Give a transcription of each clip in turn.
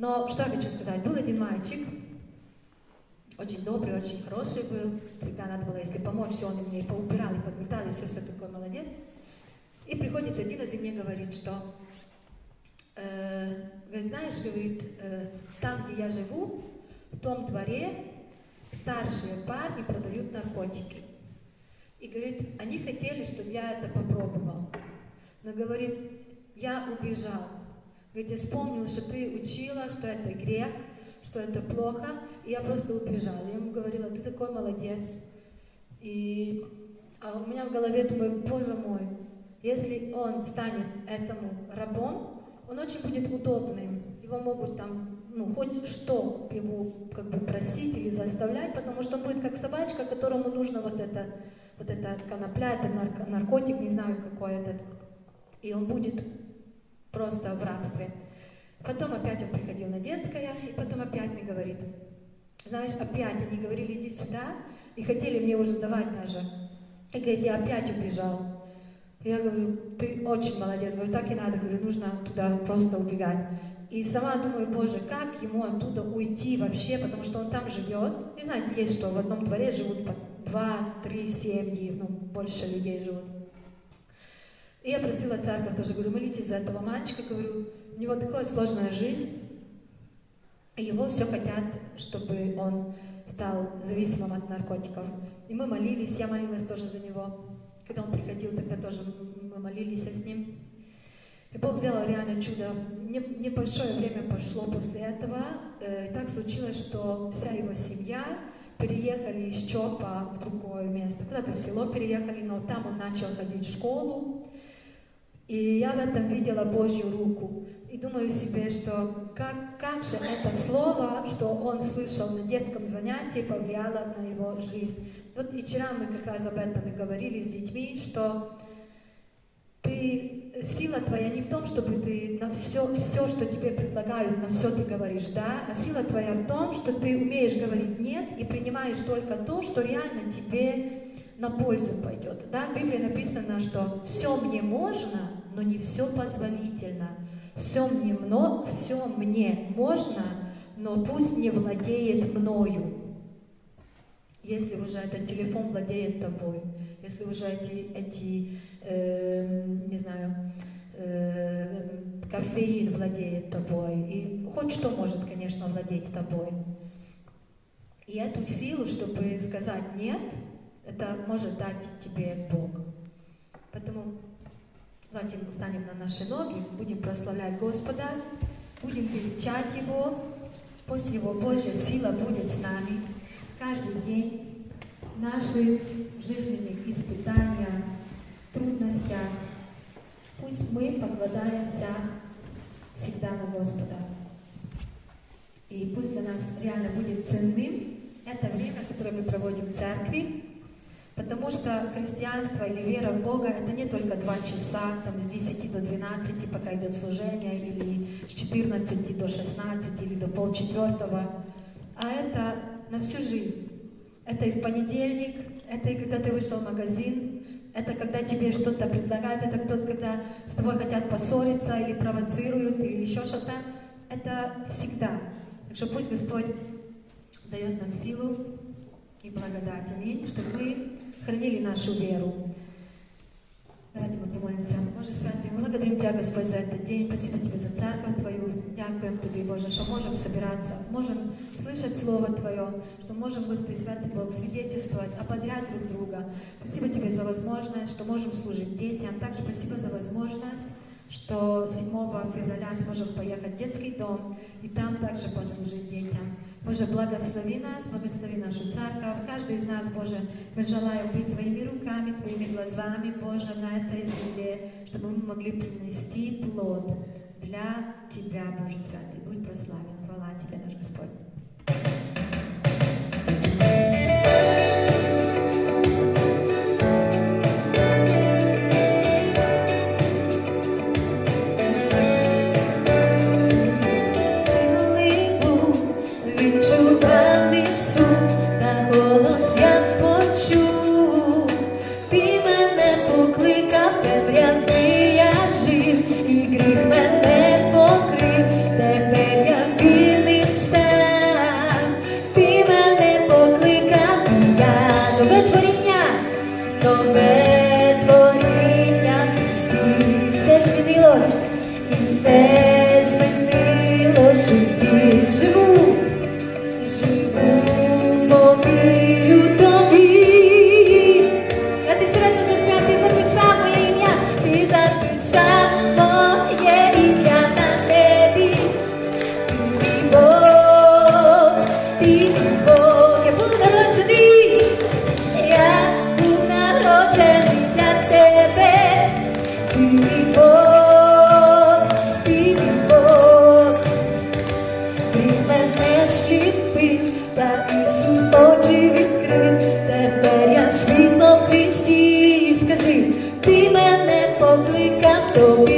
Но что я хочу сказать, был один мальчик, очень добрый, очень хороший был, всегда надо было, если помочь, все он мне и поубирал, и подметал, и все-все такой молодец. И приходит один из и мне говорит, что, э, знаешь, говорит, э, там, где я живу, в том дворе старшие парни продают наркотики. И говорит, они хотели, чтобы я это попробовал. Но говорит, я убежал. Я вспомнил, что ты учила, что это грех, что это плохо, и я просто убежал. Я ему говорила, ты такой молодец. И а у меня в голове думаю, боже мой, если он станет этому рабом, он очень будет удобным. Его могут там, ну, хоть что его как бы просить или заставлять, потому что он будет как собачка, которому нужно вот это, вот это конопля, это нарко- наркотик, не знаю какой это. И он будет просто в рабстве. Потом опять он приходил на детское, и потом опять мне говорит, знаешь, опять они говорили, иди сюда, и хотели мне уже давать даже. И говорит, я опять убежал. Я говорю, ты очень молодец, говорю, так и надо, говорю, нужно туда просто убегать. И сама думаю, боже, как ему оттуда уйти вообще, потому что он там живет. И знаете, есть что, в одном дворе живут по два, три семьи, ну, больше людей живут. И я просила церковь тоже, говорю, молитесь за этого мальчика, говорю, у него такая сложная жизнь, его все хотят, чтобы он стал зависимым от наркотиков. И мы молились, я молилась тоже за него. Когда он приходил, тогда тоже мы молились с ним. И Бог сделал реально чудо. Не- Небольшое время прошло после этого. Э, И так случилось, что вся его семья переехали из ЧОПа в другое место. Куда-то в село переехали, но там он начал ходить в школу. И я в этом видела Божью руку. И думаю себе, что как, как же это слово, что он слышал на детском занятии, повлияло на его жизнь. Вот и вчера мы как раз об этом и говорили с детьми, что ты, сила твоя не в том, чтобы ты на все, все, что тебе предлагают, на все ты говоришь да, а сила твоя в том, что ты умеешь говорить нет и принимаешь только то, что реально тебе на пользу пойдет. Да? В Библии написано, что все мне можно, но не все позволительно. Все мне, мно, все мне можно, но пусть не владеет мною. Если уже этот телефон владеет тобой, если уже эти, эти э, не знаю, э, кофеин владеет тобой, и хоть что может, конечно, владеть тобой. И эту силу, чтобы сказать нет, это может дать тебе Бог. Поэтому давайте мы станем на наши ноги, будем прославлять Господа, будем величать Его, пусть Его Божья сила будет с нами каждый день в наших жизненных испытаниях, трудностях. Пусть мы покладаемся всегда на Господа. И пусть для нас реально будет ценным это время, которое мы проводим в церкви, потому что христианство или вера в Бога это не только два часа, там с 10 до 12, пока идет служение, или с 14 до 16, или до полчетвертого, а это на всю жизнь. Это и в понедельник, это и когда ты вышел в магазин, это когда тебе что-то предлагают, это кто когда с тобой хотят поссориться или провоцируют, или еще что-то. Это всегда. Так что пусть Господь дает нам силу и благодать. Аминь. Чтобы мы хранили нашу веру. Давайте мы помолимся. Боже Святый, благодарим Тебя, Господь, за этот день. Спасибо Тебе за церковь Твою. Дякуем Тебе, Боже, что можем собираться, можем слышать Слово Твое, что можем, Господи, Святый Бог, свидетельствовать, ободрять друг друга. Спасибо Тебе за возможность, что можем служить детям. Также спасибо за возможность, что 7 февраля сможем поехать в детский дом и там также послужить детям. Боже, благослови нас, благослови нашу церковь. Каждый из нас, Боже, мы желаем быть Твоими руками, Твоими глазами, Боже, на этой земле, чтобы мы могли принести плод для Тебя, Боже Святый. Будь прославлен. Хвала Тебе, наш Господь. Oh.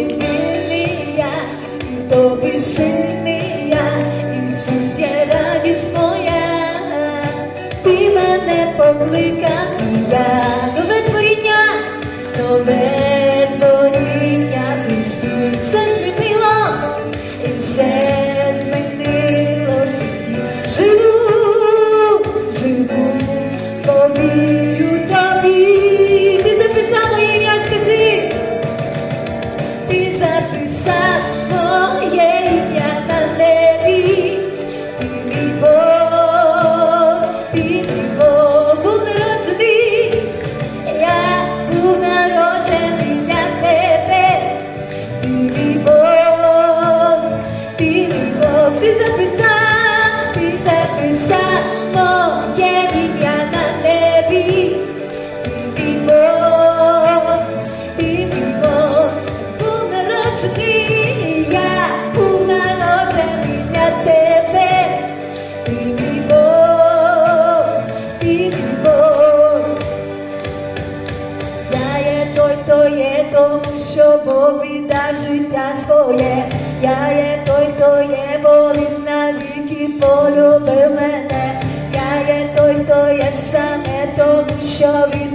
Ти записав, ти записав shall be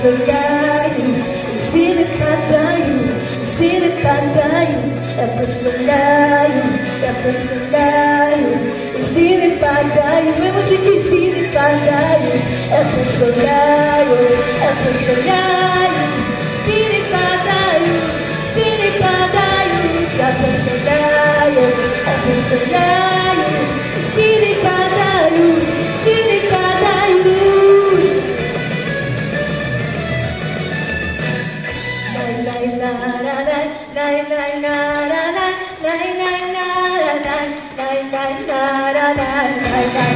still got you. I'm still got you. I'm still got you. Yapasalayo, yapasalayo. Still ipadayo, mesmo se te still ipadayo. Yapasalayo, yapasalayo. Still ipadayo, still ipadayo. Yapasalayo, yapasalayo. Я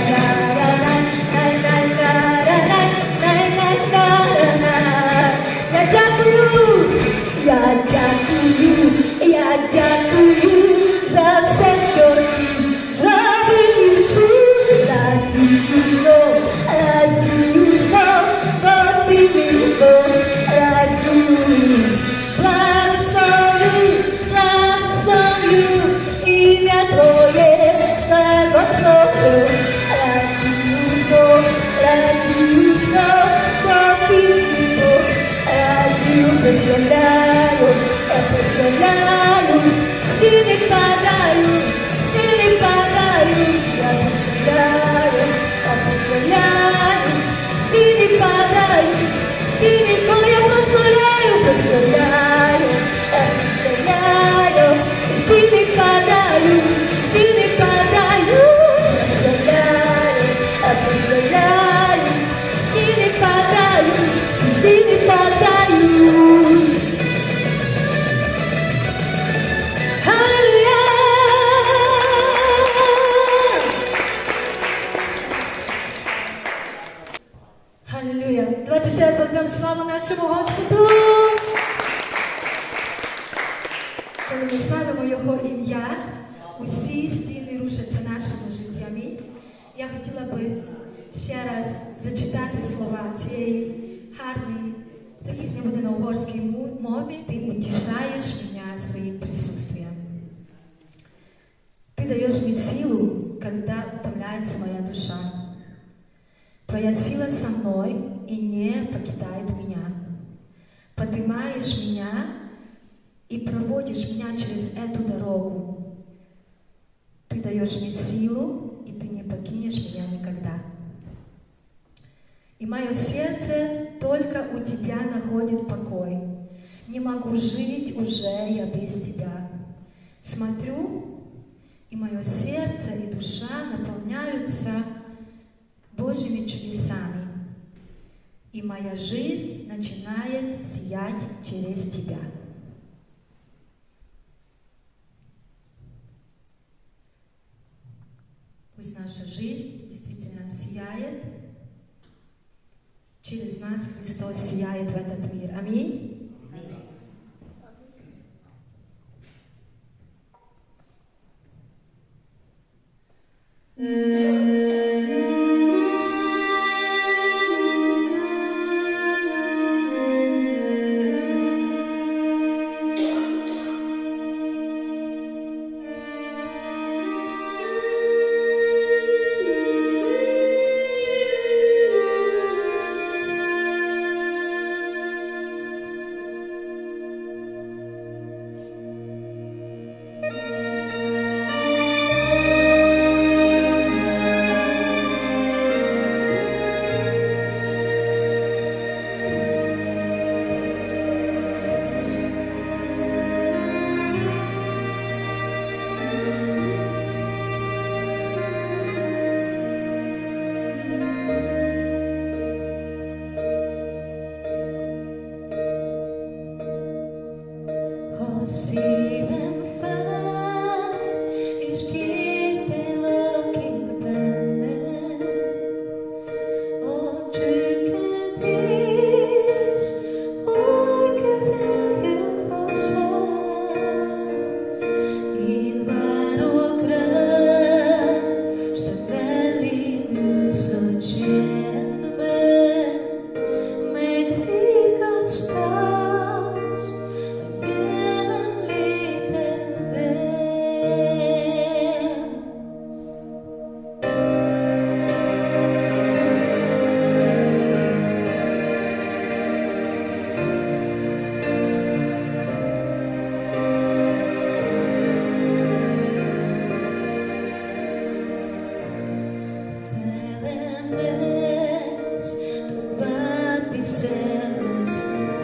Твоя сила со мной и не покидает меня. Поднимаешь меня и проводишь меня через эту дорогу. Ты даешь мне силу, и ты не покинешь меня никогда. И мое сердце только у тебя находит покой. Не могу жить уже я без тебя. Смотрю, и мое сердце и душа наполняются Божьими чудесами. И моя жизнь начинает сиять через Тебя. Пусть наша жизнь действительно сияет. Через нас Христос сияет в этот мир. Аминь. céus.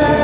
love.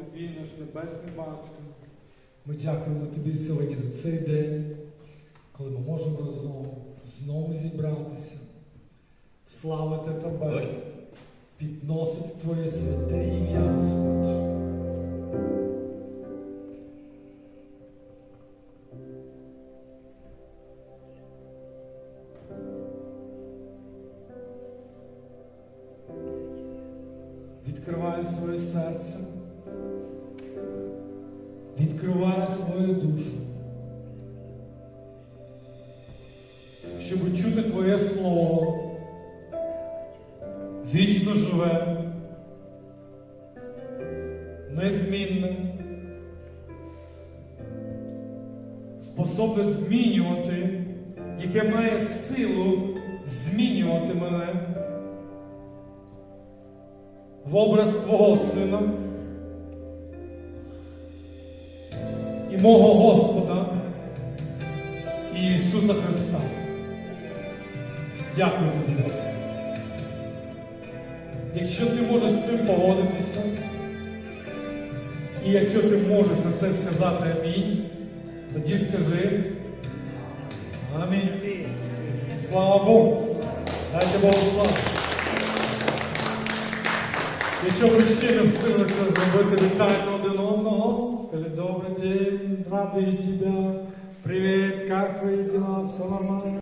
тобі, наш Небесний Батько. Ми дякуємо тобі сьогодні за цей день, коли ми можемо разом знову зібратися, славити тебе, підносити Твоє святе ім'я Господь. Способне змінювати, яке має силу змінювати мене в образ Твого Сина і мого Господа Ісуса Христа. Дякую тобі, Боже. Якщо ти можеш з цим погодитися, і якщо ти можеш на це сказати амінь, тоді скажи амінь. Слава Богу. Дайте Богу славу. Якщо ви ще не встигли це зробити, вітайте один одного. Скажіть, добрий день, радий тебе. Привіт, як твої діла, все нормально?